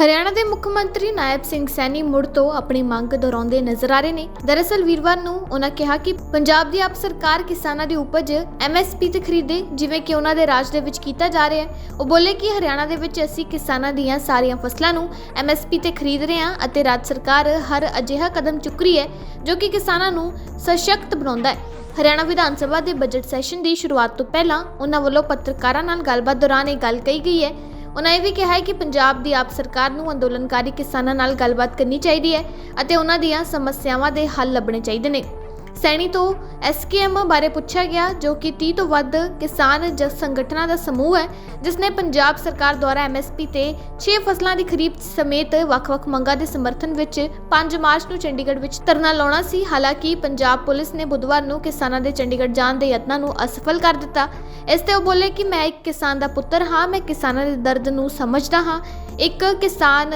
ਹਰਿਆਣਾ ਦੇ ਮੁੱਖ ਮੰਤਰੀ ਨਾਇਬ ਸਿੰਘ ਸੈਣੀ ਮੁੜ ਤੋਂ ਆਪਣੀ ਮੰਗ ਦੁਹਰਾਉਂਦੇ ਨਜ਼ਰ ਆ ਰਹੇ ਨੇ। ਦਰਅਸਲ ਵੀਰਵਾਰ ਨੂੰ ਉਹਨਾਂ ਕਿਹਾ ਕਿ ਪੰਜਾਬ ਦੀ ਆਪ ਸਰਕਾਰ ਕਿਸਾਨਾਂ ਦੀ ਉਪਜ ਐਮਐਸਪੀ ਤੇ ਖਰੀਦੇ, ਜਿਵੇਂ ਕਿ ਉਹਨਾਂ ਦੇ ਰਾਜ ਦੇ ਵਿੱਚ ਕੀਤਾ ਜਾ ਰਿਹਾ ਹੈ। ਉਹ ਬੋਲੇ ਕਿ ਹਰਿਆਣਾ ਦੇ ਵਿੱਚ ਅਸੀਂ ਕਿਸਾਨਾਂ ਦੀਆਂ ਸਾਰੀਆਂ ਫਸਲਾਂ ਨੂੰ ਐਮਐਸਪੀ ਤੇ ਖਰੀਦ ਰਹੇ ਹਾਂ ਅਤੇ ਰਾਜ ਸਰਕਾਰ ਹਰ ਅਜਿਹਾ ਕਦਮ ਚੁੱਕ ਰਹੀ ਹੈ ਜੋ ਕਿ ਕਿਸਾਨਾਂ ਨੂੰ ਸਸ਼ਕਤ ਬਣਾਉਂਦਾ ਹੈ। ਹਰਿਆਣਾ ਵਿਧਾਨ ਸਭਾ ਦੇ ਬਜਟ ਸੈਸ਼ਨ ਦੀ ਸ਼ੁਰੂਆਤ ਤੋਂ ਪਹਿਲਾਂ ਉਹਨਾਂ ਵੱਲੋਂ ਪੱਤਰਕਾਰਾਂ ਨਾਲ ਗੱਲਬਾਤ ਦੌਰਾਨ ਇਹ ਗੱਲ ਕਹੀ ਗਈ ਹੈ ਉਹਨਾਂ ਇਹ ਵੀ ਕਿਹਾ ਹੈ ਕਿ ਪੰਜਾਬ ਦੀ ਆਪ ਸਰਕਾਰ ਨੂੰ ਅੰਦੋਲਨਕਾਰੀ ਕਿਸਾਨਾਂ ਨਾਲ ਗੱਲਬਾਤ ਕਰਨੀ ਚਾਹੀਦੀ ਹੈ ਅਤੇ ਉਹਨਾਂ ਦੀਆਂ ਸਮੱਸਿਆਵਾਂ ਦੇ ਹੱਲ ਲੱਭਣੇ ਚਾਹੀਦੇ ਨੇ। ਸੈਣੀ ਤੋਂ ਐਸਕੇਐਮ ਬਾਰੇ ਪੁੱਛਿਆ ਗਿਆ, ਜੋ ਕਿ 30 ਤੋਂ ਵੱਧ ਕਿਸਾਨ ਜਸ ਸੰਗਠਨਾਂ ਦਾ ਸਮੂਹ ਹੈ ਜਿਸ ਨੇ ਪੰਜਾਬ ਸਰਕਾਰ ਦੁਆਰਾ ਐਮਐਸਪੀ ਤੇ 6 ਫਸਲਾਂ ਦੀ ਖਰੀਦ ਸਮੇਤ ਵੱਖ-ਵੱਖ ਮੰਗਾਂ ਦੇ ਸਮਰਥਨ ਵਿੱਚ 5 ਮਾਰਚ ਨੂੰ ਚੰਡੀਗੜ੍ਹ ਵਿੱਚ ਧਰਨਾ ਲਾਉਣਾ ਸੀ। ਹਾਲਾਂਕਿ ਪੰਜਾਬ ਪੁਲਿਸ ਨੇ ਬੁੱਧਵਾਰ ਨੂੰ ਕਿਸਾਨਾਂ ਦੇ ਚੰਡੀਗੜ੍ਹ ਜਾਣ ਦੇ ਯਤਨਾਂ ਨੂੰ ਅਸਫਲ ਕਰ ਦਿੱਤਾ। ਇਸ ਤੇ ਉਹ ਬੋਲੇ ਕਿ ਮੈਂ ਇੱਕ ਕਿਸਾਨ ਦਾ ਪੁੱਤਰ ਹਾਂ, ਮੈਂ ਕਿਸਾਨਾਂ ਦੇ ਦਰਦ ਨੂੰ ਸਮਝਦਾ ਹਾਂ। ਇੱਕ ਕਿਸਾਨ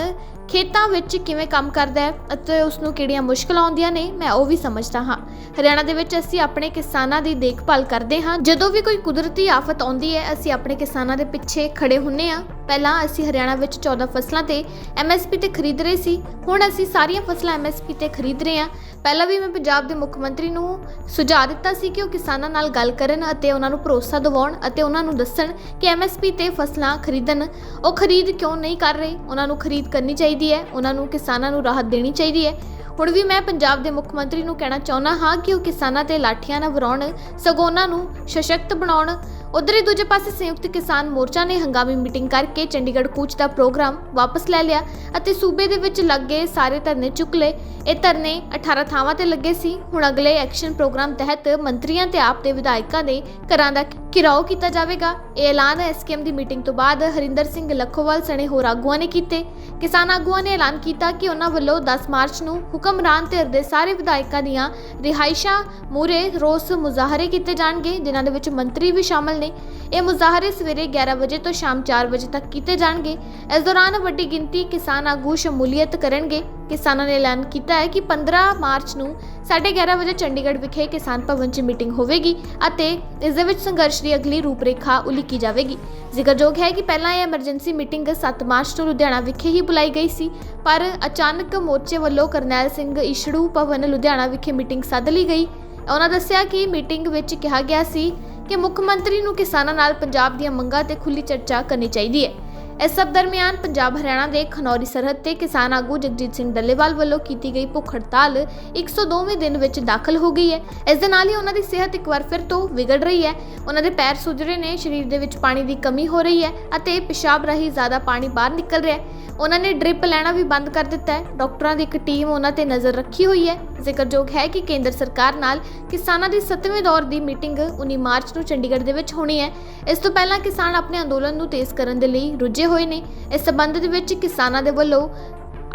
ਖੇਤਾਂ ਵਿੱਚ ਕਿਵੇਂ ਕੰਮ ਕਰਦਾ ਹੈ ਅਤੇ ਉਸ ਨੂੰ ਕਿਹੜੀਆਂ ਮੁਸ਼ਕਲਾਂ ਆਉਂਦੀਆਂ ਨੇ, ਮੈਂ ਉਹ ਵੀ ਸਮਝਦਾ ਹਾਂ। ਹਰਿਆਣਾ ਦੇ ਵਿੱਚ ਅਸੀਂ ਆਪਣੇ ਕਿਸਾਨਾਂ ਦੀ ਦੇਖਭਾਲ ਕਰਦੇ ਹਾਂ। ਜਦੋਂ ਵੀ ਕੋਈ ਕੁਦਰਤੀ ਆਫਤ ਆਉਂਦੀ ਹੈ, ਅਸੀਂ ਆਪਣੇ ਕਿਸਾਨਾਂ ਦੇ ਪਿੱਛੇ ਖੜੇ ਹੁੰਨੇ ਆ ਪਹਿਲਾਂ ਅਸੀਂ ਹਰਿਆਣਾ ਵਿੱਚ 14 ਫਸਲਾਂ ਤੇ ਐਮਐਸਪੀ ਤੇ ਖਰੀਦ ਰਹੇ ਸੀ, ਹੁਣ ਅਸੀਂ ਸਾਰੀਆਂ ਫਸਲਾਂ ਐਮਐਸਪੀ ਤੇ ਖਰੀਦ ਰਹੇ ਹਾਂ। ਪਹਿਲਾਂ ਵੀ ਮੈਂ ਪੰਜਾਬ ਦੇ ਮੁੱਖ ਮੰਤਰੀ ਨੂੰ ਸੁਝਾਅ ਦਿੱਤਾ ਸੀ ਕਿ ਉਹ ਕਿਸਾਨਾਂ ਨਾਲ ਗੱਲ ਕਰਨ ਅਤੇ ਉਹਨਾਂ ਨੂੰ ਭਰੋਸਾ ਦਿਵਾਉਣ ਅਤੇ ਉਹਨਾਂ ਨੂੰ ਦੱਸਣ ਕਿ ਐਮਐਸਪੀ ਤੇ ਫਸਲਾਂ ਖਰੀਦਣ, ਉਹ ਖਰੀਦ ਕਿਉਂ ਨਹੀਂ ਕਰ ਰਹੇ? ਉਹਨਾਂ ਨੂੰ ਖਰੀਦ ਕਰਨੀ ਚਾਹੀਦੀ ਹੈ, ਉਹਨਾਂ ਨੂੰ ਕਿਸਾਨਾਂ ਨੂੰ ਰਾਹਤ ਦੇਣੀ ਚਾਹੀਦੀ ਹੈ। ਹੁਣ ਵੀ ਮੈਂ ਪੰਜਾਬ ਦੇ ਮੁੱਖ ਮੰਤਰੀ ਨੂੰ ਕਹਿਣਾ ਚਾਹੁੰਦਾ ਹਾਂ ਕਿ ਉਹ ਕਿਸਾਨਾਂ ਤੇ ਲਾਠੀਆਂ ਨਾ ਵਰਾਉਣ, ਸਗੋਂ ਉਹਨਾਂ ਨੂੰ ਸਸ਼ਕਤ ਬਣਾਉਣ ਉਧਰ ਹੀ ਦੂਜੇ ਪਾਸੇ ਸੰਯੁਕਤ ਕਿਸਾਨ ਮੋਰਚਾ ਨੇ ਹੰਗਾਮੀ ਮੀਟਿੰਗ ਕਰਕੇ ਚੰਡੀਗੜ੍ਹ ਕੂਚ ਦਾ ਪ੍ਰੋਗਰਾਮ ਵਾਪਸ ਲੈ ਲਿਆ ਅਤੇ ਸੂਬੇ ਦੇ ਵਿੱਚ ਲੱਗੇ ਸਾਰੇ ਧਰਨੇ ਚੁੱਕ ਲਏ। ਇਹ ਧਰਨੇ 18 ਥਾਵਾਂ ਤੇ ਲੱਗੇ ਸੀ। ਹੁਣ ਅਗਲੇ ਐਕਸ਼ਨ ਪ੍ਰੋਗਰਾਮ ਤਹਿਤ ਮੰਤਰੀਆਂ ਤੇ ਆਪ ਦੇ ਵਿਧਾਇਕਾਂ ਦੇ ਘਰਾਂ ਦਾ ਘਿਰਾਓ ਕੀਤਾ ਜਾਵੇਗਾ। ਇਹ ਐਲਾਨ ਐਸਕੇਐਮ ਦੀ ਮੀਟਿੰਗ ਤੋਂ ਬਾਅਦ ਹਰਿੰਦਰ ਸਿੰਘ ਲੱਖੋਵਾਲ, ਸਣੇ ਹੋਰ ਆਗੂਆਂ ਨੇ ਕੀਤੇ। ਕਿਸਾਨ ਆਗੂਆਂ ਨੇ ਐਲਾਨ ਕੀਤਾ ਕਿ ਉਹਨਾਂ ਵੱਲੋਂ 10 ਮਾਰਚ ਨੂੰ ਹੁਕਮਰਾਨ ਧਿਰ ਦੇ ਸਾਰੇ ਵਿਧਾਇਕਾਂ ਦੀਆਂ ਰਿਹਾਇਸ਼ਾਂ ਮੂਰੇ ਰੋਸ ਮੁਜ਼ਾਹਰੇ ਕੀਤੇ ਜਾਣਗੇ, ਜਿਨ੍ਹਾਂ ਦੇ ਵਿੱਚ ਮੰਤਰੀ ਵੀ ਸ਼ਾਮਲ ਨੇ। ਇਹ ਮੁਜ਼ਾਹਰੇ ਸਵੇਰੇ 11 ਵਜੇ ਤੋਂ ਸ਼ਾਮ 4 ਵਜੇ ਤੱਕ ਕੀਤੇ ਜਾਣਗੇ। ਇਸ ਦੌਰਾਨ ਵੱਡੀ ਗਿਣਤੀ ਕਿਸਾਨ ਆਗੂ ਸ਼ਮੂਲੀਅਤ ਕਰਨਗੇ। ਕਿਸਾਨਾਂ ਨੇ ਐਲਾਨ ਕੀਤਾ ਹੈ ਕਿ 15 ਮਾਰਚ ਨੂੰ 11:30 ਵਜੇ ਚੰਡੀਗੜ੍ਹ ਵਿਖੇ ਕਿਸਾਨ ਭਵਨ 'ਚ ਮੀਟਿੰਗ ਹੋਵੇਗੀ ਅਤੇ ਇਸ ਦੇ ਵਿੱਚ ਸੰਘਰਸ਼ ਦੀ ਅਗਲੀ ਰੂਪਰੇਖਾ ਉਲੀਕੀ ਜਾਵੇਗੀ। ਜ਼ਿਕਰਯੋਗ ਹੈ ਕਿ ਪਹਿਲਾਂ ਇਹ ਐਮਰਜੈਂਸੀ ਮੀਟਿੰਗ 7 ਮਾਰਚ ਨੂੰ ਲੁਧਿਆਣਾ ਵਿਖੇ ਹੀ ਬੁਲਾਈ ਗਈ ਸੀ, ਪਰ ਅਚਾਨਕ ਮੋਰਚੇ ਵੱਲੋਂ ਕਰਨੈਲ ਸਿੰਘ ਇਸ਼ੜੂ ਭਵਨ ਲੁਧਿਆਣਾ ਵਿਖੇ ਮੀਟਿੰਗ ਸੱਦ ਲਈ ਗਈ। ਉਹਨਾਂ ਦੱਸਿਆ ਕਿ ਮੀਟਿੰਗ ਵਿੱਚ ਕਿਹਾ ਗਿਆ ਸੀ ਕਿ ਮੁੱਖ ਮੰਤਰੀ ਨੂੰ ਕਿਸਾਨਾਂ ਨਾਲ ਪੰਜਾਬ ਦੀਆਂ ਮੰਗਾਂ ਤੇ ਖੁੱਲੀ ਚਰਚਾ ਕਰਨੀ ਚਾਹੀਦੀ ਹੈ। ਇਸ ਸਭ ਦਰਮਿਆਨ ਪੰਜਾਬ ਹਰਿਆਣਾ ਦੇ ਖਨੌਰੀ ਸਰਹੱਦ ਤੇ ਕਿਸਾਨ ਆਗੂ ਜਗਜੀਤ ਸਿੰਘ ਡੱਲੇਵਾਲ ਵੱਲੋਂ ਕੀਤੀ ਗਈ ਭੁੱਖ ਹੜਤਾਲ 102ਵੇਂ ਦਿਨ ਵਿੱਚ ਦਾਖਲ ਹੋ ਗਈ ਹੈ। ਇਸ ਦੇ ਨਾਲ ਹੀ ਉਹਨਾਂ ਦੀ ਸਿਹਤ ਇੱਕ ਵਾਰ ਫਿਰ ਤੋਂ ਵਿਗੜ ਰਹੀ ਹੈ। ਉਹਨਾਂ ਦੇ ਪੈਰ ਸੁੱਜ ਰਹੇ ਨੇ, ਸਰੀਰ ਦੇ ਵਿੱਚ ਪਾਣੀ ਦੀ ਕਮੀ ਹੋ ਰਹੀ ਹੈ ਅਤੇ ਪਿਸ਼ਾਬ ਰਾਹੀਂ ਜ਼ਿਆਦਾ ਪਾਣੀ ਬਾਹਰ ਨਿਕਲ ਰਿਹਾ ਹੈ। ਉਹਨਾਂ ਨੇ ਡ੍ਰਿਪ ਲੈਣਾ ਵੀ ਬੰਦ ਕਰ ਦਿੱਤਾ ਹੈ। ਡਾਕਟਰਾਂ ਦੀ ਇੱਕ ਟੀਮ ਉਹਨਾਂ ਤੇ ਨਜ਼ਰ ਰੱਖੀ ਹੋਈ ਹੈ। ਜ਼ਿਕਰਯੋਗ ਹੈ ਕਿ ਕੇਂਦਰ ਸਰਕਾਰ ਨਾਲ ਕਿਸਾਨਾਂ ਦੀ 7ਵੇਂ ਦੌਰ ਦੀ ਮੀਟਿੰਗ 19 ਮਾਰਚ ਨੂੰ ਚੰਡੀਗੜ੍ਹ ਦੇ ਵਿੱਚ ਹੋਣੀ ਹੈ। ਇਸ ਤੋਂ ਪਹਿਲਾਂ ਕਿਸਾਨ ਆਪਣੇ ਅੰਦੋਲਨ ਨੂੰ ਤੇਜ਼ ਕਰਨ ਦੇ ਲਈ ਰੁੱਝੇ ਹੋਏ ਨੇ। ਇਸ ਸਬੰਧ ਦੇ ਵਿੱਚ ਕਿਸਾਨਾਂ ਦੇ ਵੱਲੋਂ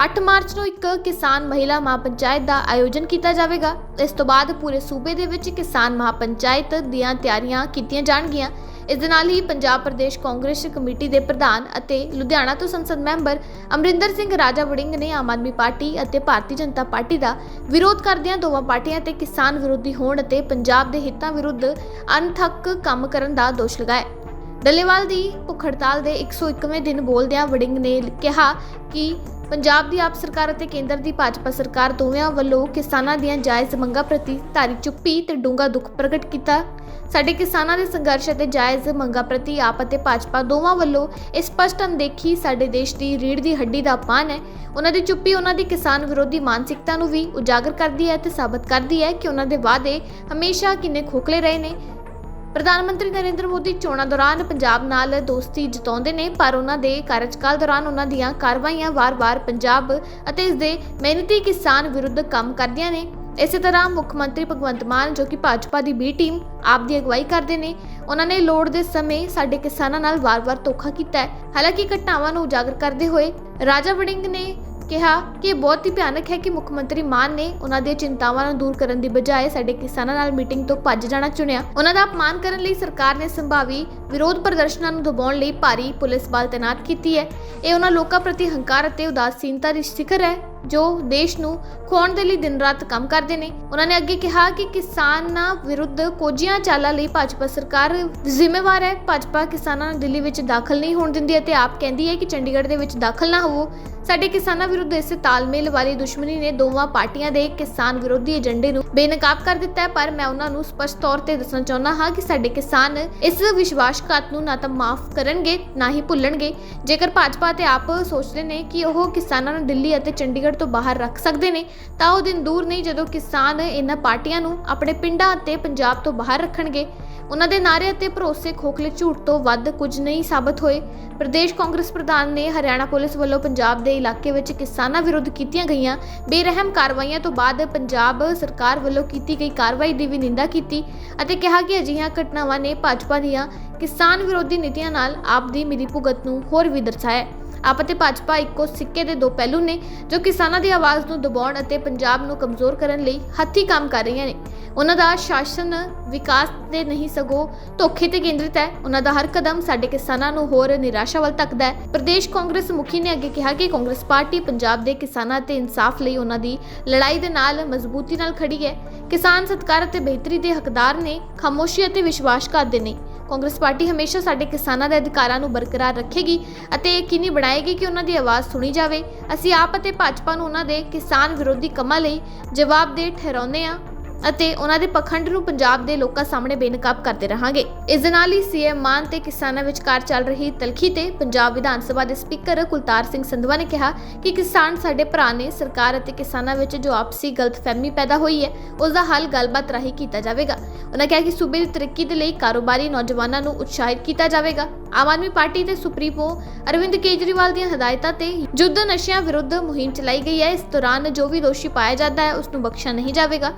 8 ਮਾਰਚ ਨੂੰ ਇੱਕ ਕਿਸਾਨ ਮਹਿਲਾ ਮਹਾਪੰਚਾਇਤ ਦਾ ਆਯੋਜਨ ਕੀਤਾ ਜਾਵੇਗਾ। ਇਸ ਤੋਂ ਬਾਅਦ ਪੂਰੇ ਸੂਬੇ ਦੇ ਵਿੱਚ ਕਿਸਾਨ ਮਹਾਪੰਚਾਇਤ ਦੀਆਂ ਤਿਆਰੀਆਂ ਕੀਤੀਆਂ ਜਾਣਗੀਆਂ। ਇਸ ਦੇ ਨਾਲ ਹੀ ਪੰਜਾਬ ਪ੍ਰਦੇਸ਼ ਕਾਂਗਰਸ ਕਮੇਟੀ ਦੇ ਪ੍ਰਧਾਨ ਅਤੇ ਲੁਧਿਆਣਾ ਤੋਂ ਸੰਸਦ ਮੈਂਬਰ ਅਮਰਿੰਦਰ ਸਿੰਘ ਰਾਜਾ ਵੜਿੰਗ ਨੇ ਆਮ ਆਦਮੀ ਪਾਰਟੀ ਅਤੇ ਭਾਰਤੀ ਜਨਤਾ ਪਾਰਟੀ ਦਾ ਵਿਰੋਧ ਕਰਦਿਆਂ ਦੋਵਾਂ ਪਾਰਟੀਆਂ ਤੇ ਕਿਸਾਨ ਵਿਰੋਧੀ ਹੋਣ ਅਤੇ ਪੰਜਾਬ ਦੇ ਹਿੱਤਾਂ ਵਿਰੁੱਧ ਅਣਥੱਕ ਕੰਮ ਕਰਨ ਦਾ ਦੋਸ਼ ਲਗਾਇਆ। ਡੱਲੇਵਾਲ ਦੀ ਭੁੱਖ ਹੜਤਾਲ ਦੇ 101ਵੇਂ ਦਿਨ ਬੋਲਦਿਆਂ ਵੜਿੰਗ ਨੇ ਕਿਹਾ ਕਿ ਪੰਜਾਬ ਦੀ ਆਪ ਸਰਕਾਰ ਅਤੇ ਕੇਂਦਰ ਦੀ ਭਾਜਪਾ ਸਰਕਾਰ ਦੋਵਾਂ ਵੱਲੋਂ ਕਿਸਾਨਾਂ ਦੀਆਂ ਜਾਇਜ਼ ਮੰਗਾਂ ਪ੍ਰਤੀ ਧਾਰੀ ਚੁੱਪੀ ਤੇ ਡੂੰਘਾ ਦੁੱਖ ਪ੍ਰਗਟ ਕੀਤਾ। ਸਾਡੇ ਕਿਸਾਨਾਂ ਦੇ ਸੰਘਰਸ਼ ਅਤੇ ਜਾਇਜ਼ ਮੰਗਾਂ ਪ੍ਰਤੀ ਆਪ ਅਤੇ ਭਾਜਪਾ ਦੋਵਾਂ ਵੱਲੋਂ ਇਹ ਸਪਸ਼ਟ ਅਣਦੇਖੀ ਸਾਡੇ ਦੇਸ਼ ਦੀ ਰੀੜ ਦੀ ਹੱਡੀ ਦਾ ਅਪਮਾਨ ਹੈ। ਉਹਨਾਂ ਦੀ ਚੁੱਪੀ ਉਹਨਾਂ ਦੀ ਕਿਸਾਨ ਵਿਰੋਧੀ ਮਾਨਸਿਕਤਾ ਨੂੰ ਵੀ ਉਜਾਗਰ ਕਰਦੀ ਹੈ ਤੇ ਸਾਬਤ ਕਰਦੀ ਹੈ ਕਿ ਉਹਨਾਂ ਦੇ ਵਾਅਦੇ ਹਮੇਸ਼ਾ ਕਿੰਨੇ ਖੋਖਲੇ ਰਹੇ ਨੇ। ਪ੍ਰਧਾਨ ਮੰਤਰੀ ਨਰਿੰਦਰ ਮੋਦੀ ਚੋਣਾਂ ਦੌਰਾਨ ਪੰਜਾਬ ਨਾਲ ਦੋਸਤੀ ਜਤਾਉਂਦੇ ਨੇ, ਪਰ ਉਹਨਾਂ ਦੇ ਕਾਰਜਕਾਲ ਦੌਰਾਨ ਉਹਨਾਂ ਦੀਆਂ ਕਾਰਵਾਈਆਂ ਵਾਰ-ਵਾਰ ਪੰਜਾਬ ਅਤੇ ਇਸ ਦੇ ਮਿਹਨਤੀ ਕਿਸਾਨ ਵਿਰੁੱਧ ਕੰਮ ਕਰਦੀਆਂ ਨੇ। ਇਸੇ ਤਰ੍ਹਾਂ ਮੁੱਖ ਮੰਤਰੀ ਭਗਵੰਤ ਮਾਨ, ਜੋ ਕਿ ਭਾਜਪਾ ਦੀ ਬੀ ਟੀਮ ਆਪ ਦੀ ਅਗਵਾਈ ਕਰਦੇ ਨੇ। ਉਹਨਾਂ ਨੇ ਲੋੜ ਦੇ ਸਮੇਂ ਸਾਡੇ ਕਿਸਾਨਾਂ ਨਾਲ ਵਾਰ-ਵਾਰ ਧੋਖਾ ਕੀਤਾ ਹੈ। ਹਾਲਾਂਕਿ ਘਟਨਾਵਾਂ ਨੂੰ ਉਜਾਗਰ ਕਰਦੇ ਹੋਏ ਰਾਜਾ ਵੜਿੰਗ ਨੇ ਕਿਹਾ ਕਿ ਬਹੁਤ ਹੀ ਭਿਆਨਕ ਹੈ ਕਿ ਮੁੱਖ ਮੰਤਰੀ ਮਾਨ ਨੇ ਉਹਨਾਂ ਦੀਆਂ ਚਿੰਤਾਵਾਂ ਨੂੰ ਦੂਰ ਕਰਨ ਦੀ ਬਜਾਏ ਸਾਡੇ ਕਿਸਾਨਾਂ ਨਾਲ ਮੀਟਿੰਗ ਤੋਂ ਭੱਜ ਜਾਣਾ ਚੁਣਿਆ। ਉਹਨਾਂ ਦਾ ਅਪਮਾਨ ਕਰਨ ਲਈ ਸਰਕਾਰ ਨੇ ਸੰਭਾਵੀ ਵਿਰੋਧ ਪ੍ਰਦਰਸ਼ਨਾਂ ਨੂੰ ਦਬਾਉਣ ਲਈ ਭਾਰੀ ਪੁਲਿਸ ਬਲ ਤੈਨਾਤ ਕੀਤੀ ਹੈ। ਇਹ ਉਹਨਾਂ ਲੋਕਾਂ ਪ੍ਰਤੀ ਹੰਕਾਰ ਅਤੇ ਉਦਾਸੀਨਤਾ ਦੀ ਸਿਖਰ ਹੈ। ਜੋ ਦੇਸ਼ ਨੂੰ ਖੋਣ ਦੇ ਲਈ ਦਿਨ ਰਾਤ ਕੰਮ ਕਰਦੇ ਨੇ, ਉਹਨਾਂ ਨੇ ਅੱਗੇ ਕਿਹਾ ਕਿ ਕਿਸਾਨਾਂ ਵਿਰੁੱਧ ਕੋਝੀਆਂ ਚਾਲਾਂ ਲਈ ਭਾਜਪਾ ਸਰਕਾਰ ਜ਼ਿੰਮੇਵਾਰ ਹੈ। ਭਾਜਪਾ ਕਿਸਾਨਾਂ ਨੂੰ ਦਿੱਲੀ ਵਿੱਚ ਦਾਖਲ ਨਹੀਂ ਹੋਣ ਦਿੰਦੀ ਅਤੇ ਆਪ ਕਹਿੰਦੀ ਹੈ ਕਿ ਚੰਡੀਗੜ੍ਹ ਦੇ ਵਿੱਚ ਦਾਖਲ ਨਾ ਹੋਵੋ। ਸਾਡੇ ਕਿਸਾਨਾਂ ਵਿਰੁੱਧ ਇਸ ਤਾਲਮੇਲ ਵਾਲੀ ਦੁਸ਼ਮਣੀ ਨੇ ਦੋਵਾਂ ਪਾਰਟੀਆਂ ਦੇ ਕਿਸਾਨ ਵਿਰੋਧੀ ਏਜੰਡੇ ਨੂੰ ਬੇਨਕਾਬ ਕਰ ਦਿੱਤਾ ਹੈ, ਪਰ ਮੈਂ ਉਹਨਾਂ ਨੂੰ ਸਪਸ਼ਟ ਤੌਰ ਤੇ ਦੱਸਣਾ ਚਾਹੁੰਦਾ ਹਾਂ ਕਿ ਸਾਡੇ ਕਿਸਾਨ ਇਸ ਵਿਸ਼ਵਾਸਘਾਤ ਨੂੰ ਨਾ ਤਾਂ ਮਾਫ ਕਰਨਗੇ, ਨਾ ਹੀ ਭੁੱਲਣਗੇ। ਜੇਕਰ ਭਾਜਪਾ ਤੇ ਆਪ ਸੋਚਦੇ ਨੇ ਕਿ ਉਹ ਕਿਸਾਨਾਂ ਨੂੰ ਦਿੱਲੀ ਅਤੇ ਚੰਡੀਗੜ੍ਹ ਤੋਂ ਬਾਹਰ ਰੱਖ ਸਕਦੇ ਨੇ, ਤਾਂ ਉਹ ਦਿਨ ਦੂਰ ਨਹੀਂ ਜਦੋਂ ਕਿਸਾਨ ਇਹਨਾਂ ਪਾਰਟੀਆਂ ਨੂੰ ਆਪਣੇ ਪਿੰਡਾਂ ਅਤੇ ਪੰਜਾਬ ਤੋਂ ਬਾਹਰ ਰੱਖਣਗੇ। ਉਹਨਾਂ ਦੇ ਨਾਅਰੇ ਅਤੇ ਭਰੋਸੇ ਖੋਖਲੇ ਝੂਠ ਤੋਂ ਵੱਧ ਕੁਝ ਨਹੀਂ ਸਾਬਤ ਹੋਏ। ਪ੍ਰਦੇਸ਼ ਕਾਂਗਰਸ ਪ੍ਰਧਾਨ ਨੇ ਹਰਿਆਣਾ ਪੁਲਿਸ ਵੱਲੋਂ ਪੰਜਾਬ ਦੇ ਇਲਾਕੇ ਵਿੱਚ ਕਿਸਾਨਾਂ ਵਿਰੁੱਧ ਕੀਤੀਆਂ ਗਈਆਂ ਬੇਰਹਿਮ ਕਾਰਵਾਈਆਂ ਤੋਂ ਬਾਅਦ ਪੰਜਾਬ ਸਰਕਾਰ ਵੱਲੋਂ ਕੀਤੀ ਗਈ ਕਾਰਵਾਈ ਦੀ ਵੀ ਨਿੰਦਾ ਕੀਤੀ ਅਤੇ ਕਿਹਾ ਕਿ ਅਜਿਹੀਆਂ ਘਟਨਾਵਾਂ ਨੇ ਭਾਜਪਾ ਦੀਆਂ ਕਿਸਾਨ ਵਿਰੋਧੀ ਨੀਤੀਆਂ ਨਾਲ ਆਪ ਦੀ ਮਿਲੀ ਭੁਗਤ ਨੂੰ ਹੋਰ ਵੀ ਦਰਸਾਇਆ। ਆਪ ਅਤੇ ਭਾਜਪਾ ਇੱਕੋ ਸਿੱਕੇ ਦੇ ਦੋ ਪਹਿਲੂ ਨੇ, ਜੋ ਕਿਸਾਨਾਂ ਦੀ ਆਵਾਜ਼ ਨੂੰ ਦਬਾਉਣ ਅਤੇ ਪੰਜਾਬ ਨੂੰ ਕਮਜ਼ੋਰ ਕਰਨ ਲਈ ਹੱਥੀ ਕੰਮ ਕਰ ਰਹੀਆਂ ਨੇ। ਉਹਨਾਂ ਦਾ ਸ਼ਾਸਨ ਵਿਕਾਸ ਤੇ ਨਹੀਂ ਸਗੋਂ ਧੋਖੇ ਤੇ ਕੇਂਦਰਿਤ ਹੈ। ਉਹਨਾਂ ਦਾ ਹਰ ਕਦਮ ਸਾਡੇ ਕਿਸਾਨਾਂ ਨੂੰ ਹੋਰ ਨਿਰਾਸ਼ਾ ਵੱਲ ਧੱਕਦਾ ਹੈ। ਪ੍ਰਦੇਸ਼ ਕਾਂਗਰਸ ਮੁਖੀ ਨੇ ਅੱਗੇ ਕਿਹਾ ਕਿ ਕਾਂਗਰਸ ਪਾਰਟੀ ਪੰਜਾਬ ਦੇ ਕਿਸਾਨਾਂ ਤੇ ਇਨਸਾਫ ਲਈ ਉਹਨਾਂ ਦੀ ਲੜਾਈ ਦੇ ਨਾਲ ਮਜ਼ਬੂਤੀ ਨਾਲ ਖੜੀ ਹੈ। ਕਿਸਾਨ ਸਤਕਾਰ ਅਤੇ ਬਿਹਤਰੀ ਦੇ ਹੱਕਦਾਰ ਨੇ, ਖਾਮੋਸ਼ੀ ਅਤੇ ਵਿਸ਼ਵਾਸਘਾਤ ਦੇ ਨਹੀਂ ਕਾਂਗਰਸ ਪਾਰਟੀ ਹਮੇਸ਼ਾ ਸਾਡੇ ਕਿਸਾਨਾਂ ਦੇ ਅਧਿਕਾਰਾਂ ਨੂੰ ਬਰਕਰਾਰ ਰੱਖੇਗੀ ਅਤੇ ਯਕੀਨੀ ਬਣਾਏਗੀ ਕਿ ਉਹਨਾਂ ਦੀ ਆਵਾਜ਼ ਸੁਣੀ ਜਾਵੇ। ਅਸੀਂ ਆਪ ਅਤੇ ਭਾਜਪਾ ਨੂੰ ਉਹਨਾਂ ਦੇ ਕਿਸਾਨ ਵਿਰੋਧੀ ਕੰਮਾਂ ਲਈ ਜਵਾਬਦੇਹ ਠਹਿਰਾਉਂਦੇ ਹਾਂ। ਅਤੇ ਉਹਨਾਂ ਦੇ ਪਖੰਡ ਨੂੰ ਪੰਜਾਬ ਦੇ ਲੋਕਾਂ ਸਾਹਮਣੇ ਬੇਨਕਾਬ ਕਰਦੇ ਰਹਾਂਗੇ। ਇਸ ਦੇ ਨਾਲ ਹੀ ਸੀਐਮ ਮਾਨ ਤੇ ਕਿਸਾਨਾਂ ਵਿਚਕਾਰ ਚੱਲ ਰਹੀ ਤਲਖੀ ਤੇ ਪੰਜਾਬ ਵਿਧਾਨ ਸਭਾ ਦੇ ਸਪੀਕਰ ਕੁਲਤਾਰ ਸਿੰਘ ਸੰਧਵਾ ਨੇ ਕਿਹਾ ਕਿ ਕਿਸਾਨ ਸਾਡੇ ਭਰਾ ਨੇ ਸਰਕਾਰ ਅਤੇ ਕਿਸਾਨਾਂ ਵਿੱਚ ਜੋ ਆਪਸੀ ਗਲਤਫਹਿਮੀ ਪੈਦਾ ਹੋਈ ਹੈ, ਉਸ ਦਾ ਹੱਲ ਗੱਲਬਾਤ ਰਾਹੀਂ ਕੀਤਾ ਜਾਵੇਗਾ। ਉਹਨਾਂ ਕਿਹਾ ਕਿ ਸੂਬੇ ਦੀ ਤਰੱਕੀ ਦੇ ਲਈ ਕਾਰੋਬਾਰੀ ਨੌਜਵਾਨਾਂ ਨੂੰ ਉਤਸ਼ਾਹਿਤ ਕੀਤਾ ਜਾਵੇਗਾ। ਆਮ ਆਦਮੀ ਪਾਰਟੀ ਦੇ ਸੁਪਰੀਮੋ ਅਰਵਿੰਦ ਕੇਜਰੀਵਾਲ ਦੀਆਂ ਹਦਾਇਤਾਂ ਤੇ ਯੁੱਧ ਨਸ਼ਿਆਂ ਵਿਰੁੱਧ ਮੁਹਿੰਮ ਚਲਾਈ ਗਈ ਹੈ। ਇਸ ਦੌਰਾਨ ਜੋ ਵੀ ਦੋਸ਼ੀ ਪਾਇਆ ਜਾਂਦਾ ਹੈ, ਉਸ ਨੂੰ ਬਖਸ਼ਿਆ ਨਹੀਂ ਜਾਵੇਗਾ।